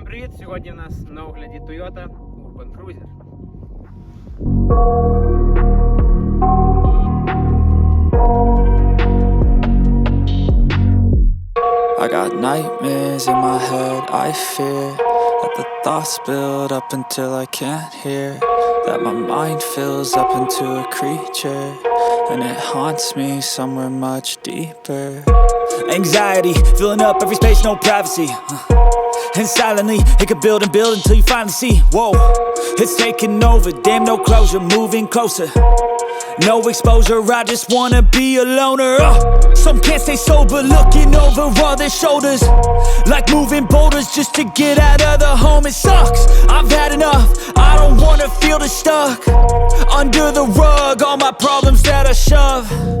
Всім привіт! Сьогодні в нас на огляді Toyota Urban Cruiser. I got nightmares in my head, I fear that the thoughts build up until I can't hear. That my mind fills up into a creature, and it haunts me somewhere much deeper. Anxiety filling up every space, no privacy. and silently, it could build and build until you finally see. Whoa, it's taking over. Damn, no closure, moving closer. No exposure, I just wanna be a loner. Uh, some can't stay sober, looking over all their shoulders. Like moving boulders just to get out of the home. It sucks, I've had enough. I don't wanna feel the stuck. Under the rug, all my problems that I shove.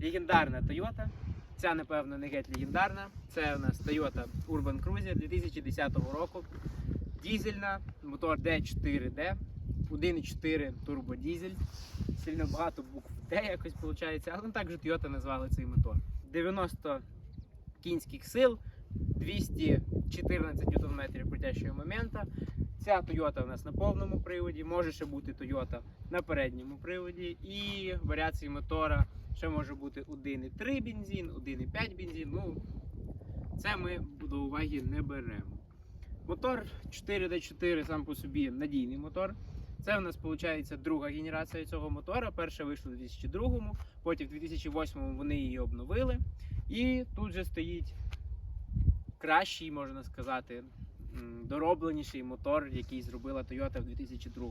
Легендарна Toyota. Ця, напевно, не геть легендарна. Це у нас Toyota Urban Cruiser 2010 року. Дізельна, мотор D4D, 1.4 турбодізель. Сильно багато букв D якось виходить, але так же Toyota назвали цей мотор. 90 кінських сил, 214 Нм крутящого моменту. Ця Toyota у нас на повному приводі, може ще бути Toyota на передньому приводі. І варіації мотора ще може бути 1,3 бензин, 1,5 бензин. Ну, це ми до уваги не беремо. Мотор 4D4 сам по собі надійний мотор. Це у нас виходить друга генерація цього мотора. Перша вийшла у 2002, потім в 2008 вони її обновили. І тут же стоїть кращий, можна сказати, доробленіший мотор, який зробила Toyota в 2002.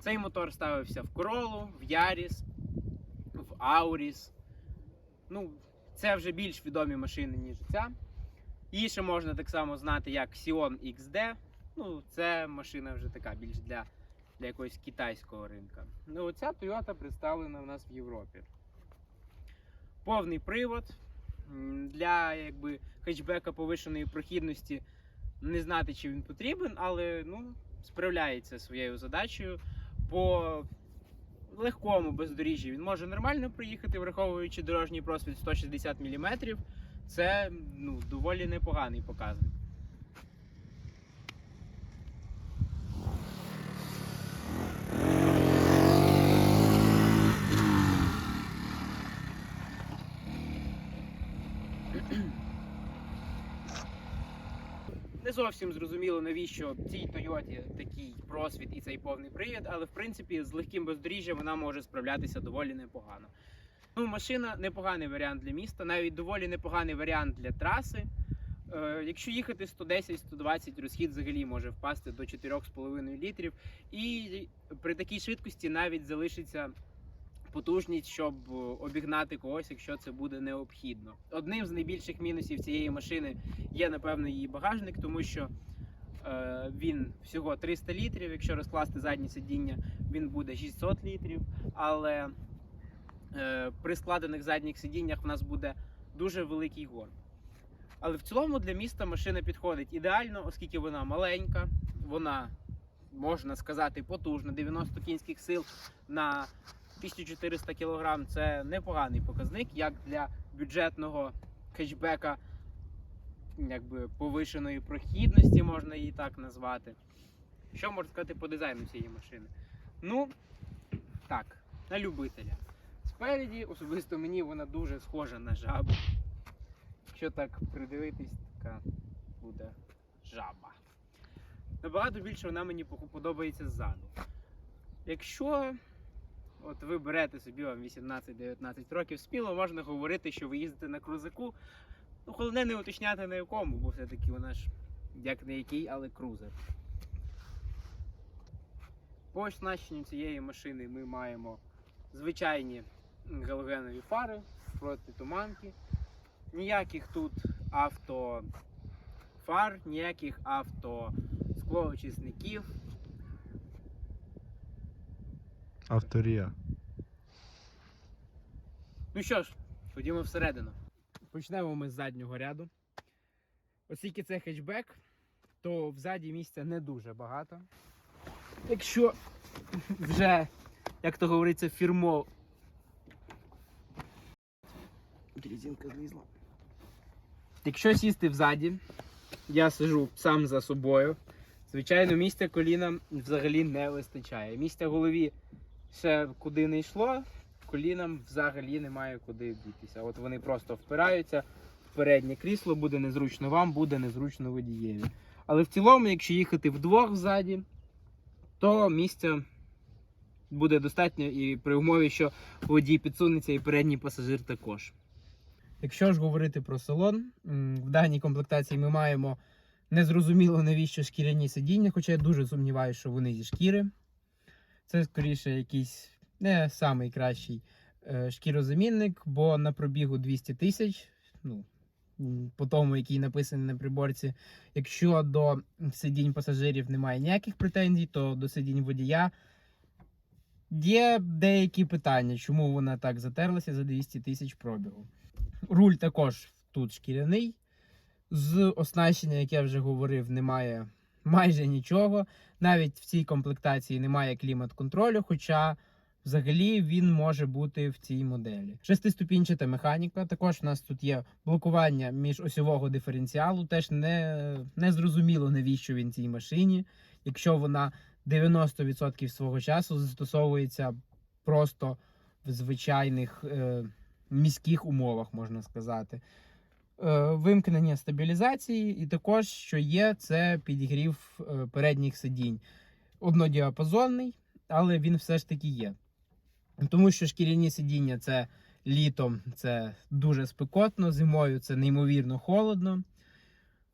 Цей мотор ставився в Corolla, в Yaris, в Auris. Ну, це вже більш відомі машини, ніж ця. Її ще можна так само знати як Xion XD. Ну, це машина вже така більш для, для якогось китайського ринка. Ну, оця Toyota представлена у нас в Європі. Повний привод. Для якби, хетчбека повишеної прохідності не знати, чи він потрібен, але ну, справляється своєю задачею. По легкому бездоріжжі він може нормально проїхати, враховуючи дорожній просвіт 160 мм. Це ну, доволі непоганий показник. Не зовсім зрозуміло, навіщо цій Тойоті такий просвіт і цей повний привід, але в принципі з легким бездоріжжям вона може справлятися доволі непогано. Ну, машина непоганий варіант для міста, навіть доволі непоганий варіант для траси. Е, якщо їхати 110-120, розхід взагалі може впасти до 4,5 літрів. І при такій швидкості навіть залишиться потужність, щоб е, обігнати когось, якщо це буде необхідно. Одним з найбільших мінусів цієї машини є, напевно, її багажник, тому що е, він всього 300 літрів. Якщо розкласти заднє сидіння, він буде 600 літрів. Але е, при складених задніх сидіннях в нас буде дуже великий горб. Але в цілому для міста машина підходить ідеально, оскільки вона маленька, вона, можна сказати, потужна, 90 кінських сил на 1400 кг це непоганий показник, як для бюджетного хетчбека якби повишеної прохідності, можна її так назвати. Що можна сказати по дизайну цієї машини? Ну, так, на любителя. Спереді, особисто мені вона дуже схожа на жабу. Якщо так придивитись, така буде жаба. Набагато більше вона мені подобається ззаду. Якщо от ви берете собі вам 18-19 років, сміло можна говорити, що ви їздите на крузаку. Ну, головне не уточняти на якому, бо все-таки вона ж як не який, але крузер. По оснащенню цієї машини ми маємо звичайні галогенові фари проти туманки. Ніяких тут автофар, ніяких авто склоочисників. Авторія. Ну що ж, ходімо всередину. Почнемо ми з заднього ряду. Оскільки це хетчбек, то взаді місця не дуже багато. Якщо вже, як то говориться, фірмо. Резинка злізла. Якщо сісти взаді, я сижу сам за собою. Звичайно, місця колінам взагалі не вистачає. Місця голові ще куди не йшло, колінам взагалі немає куди дітися. От вони просто впираються в переднє крісло, буде незручно вам, буде незручно водієві. Але в цілому, якщо їхати вдвох ззаді, то місця буде достатньо і при умові, що водій підсунеться і передній пасажир також. Якщо ж говорити про салон, в даній комплектації ми маємо незрозуміло навіщо шкіряні сидіння, хоча я дуже сумніваюся, що вони зі шкіри. Це скоріше якийсь не самий кращий е, шкірозамінник, бо на пробігу 200 тисяч, ну, по тому, який написаний на приборці, якщо до сидінь пасажирів немає ніяких претензій, то до сидінь водія є деякі питання, чому вона так затерлася за 200 тисяч пробігу. Руль також тут шкіряний. З оснащення, як я вже говорив, немає майже нічого. Навіть в цій комплектації немає клімат-контролю, хоча взагалі він може бути в цій моделі. Шестиступінчата механіка. Також у нас тут є блокування міжосьового диференціалу. Теж не, не зрозуміло, навіщо він цій машині, якщо вона 90% свого часу застосовується просто в звичайних е, міських умовах, можна сказати. Е, вимкнення стабілізації, і також, що є, це підігрів е, передніх сидінь. Однодіапазонний, але він все ж таки є. Тому що шкіряні сидіння це літом це дуже спекотно, зимою це неймовірно холодно.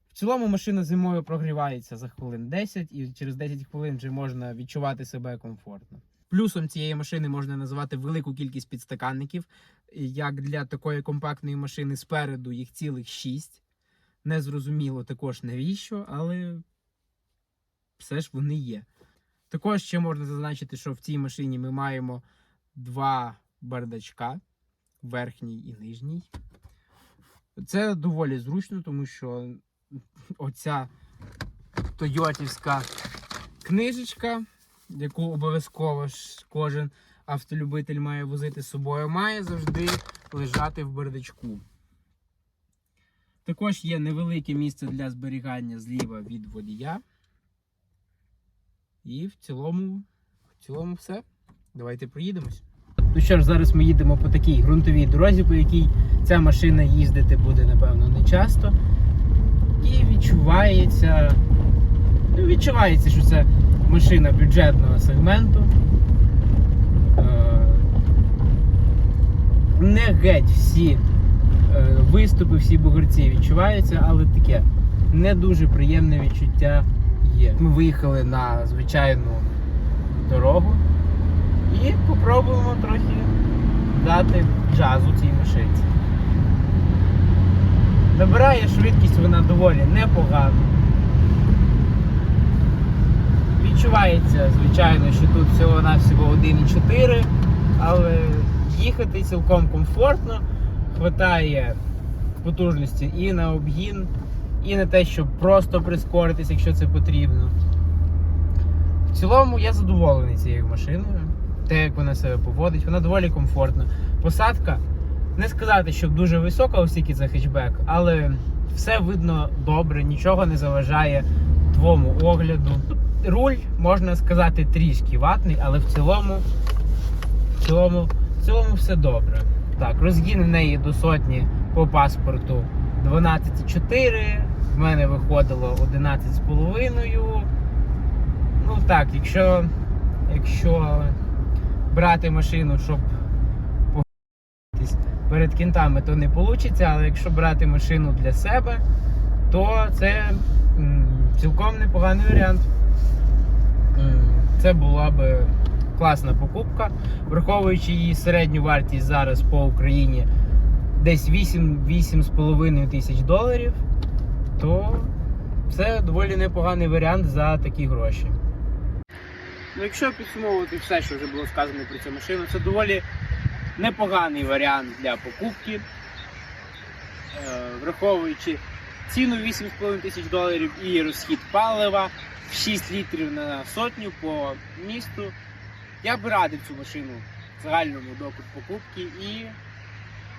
В цілому машина зимою прогрівається за хвилин 10, і через 10 хвилин вже можна відчувати себе комфортно. Плюсом цієї машини можна назвати велику кількість підстаканників. Як для такої компактної машини спереду їх цілих 6. Незрозуміло також навіщо, але все ж вони є. Також ще можна зазначити, що в цій машині ми маємо два бардачка, верхній і нижній. Це доволі зручно, тому що оця тойотівська книжечка, яку обов'язково ж кожен автолюбитель має возити з собою, має завжди лежати в бардачку. Також є невелике місце для зберігання зліва від водія. І в цілому, в цілому все. Давайте проїдемось. Ну що ж, зараз ми їдемо по такій ґрунтовій дорозі, по якій ця машина їздити буде, напевно, не часто. І відчувається. Ну, відчувається, що це машина бюджетного сегменту. Е, Не геть всі е, виступи, всі бугорці відчуваються, але таке не дуже приємне відчуття є. Ми виїхали на звичайну дорогу і попробуємо трохи дати джазу цій машинці. Набирає швидкість вона доволі непогано. Відчувається, звичайно, що тут всього-навсього 1,4, але їхати цілком комфортно, хватає потужності і на обгін, і на те, щоб просто прискоритись, якщо це потрібно. В цілому я задоволений цією машиною. Те, як вона себе поводить, вона доволі комфортна. Посадка, не сказати, щоб дуже висока, оскільки це хетчбек, але все видно добре, нічого не заважає твому огляду. Руль, можна сказати, трішки ватний, але в цілому, в цілому, в цілому все добре. Так, розгін в неї до сотні по паспорту 12,4. В мене виходило 11,5. Ну так, якщо, якщо брати машину, щоб перед кінтами, то не вийде, але якщо брати машину для себе, то це м, цілком непоганий варіант. Це була би класна покупка, враховуючи її середню вартість зараз по Україні десь 8-8,5 тисяч доларів, то це доволі непоганий варіант за такі гроші. Ну, якщо підсумовувати все, що вже було сказано про цю машину, це доволі непоганий варіант для покупки, Е, враховуючи ціну 8,5 тисяч доларів і розхід палива 6 літрів на сотню по місту. Я б радив цю машину в загальному докуп покупки і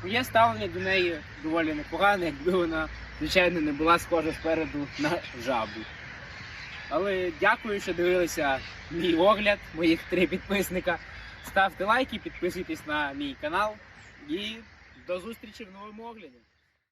моє ставлення до неї доволі непогане, якби вона, звичайно, не була схожа спереду на жабу. Але дякую, що дивилися мій огляд, моїх три підписника. Ставте лайки, підписуйтесь на мій канал і до зустрічі в новому огляді.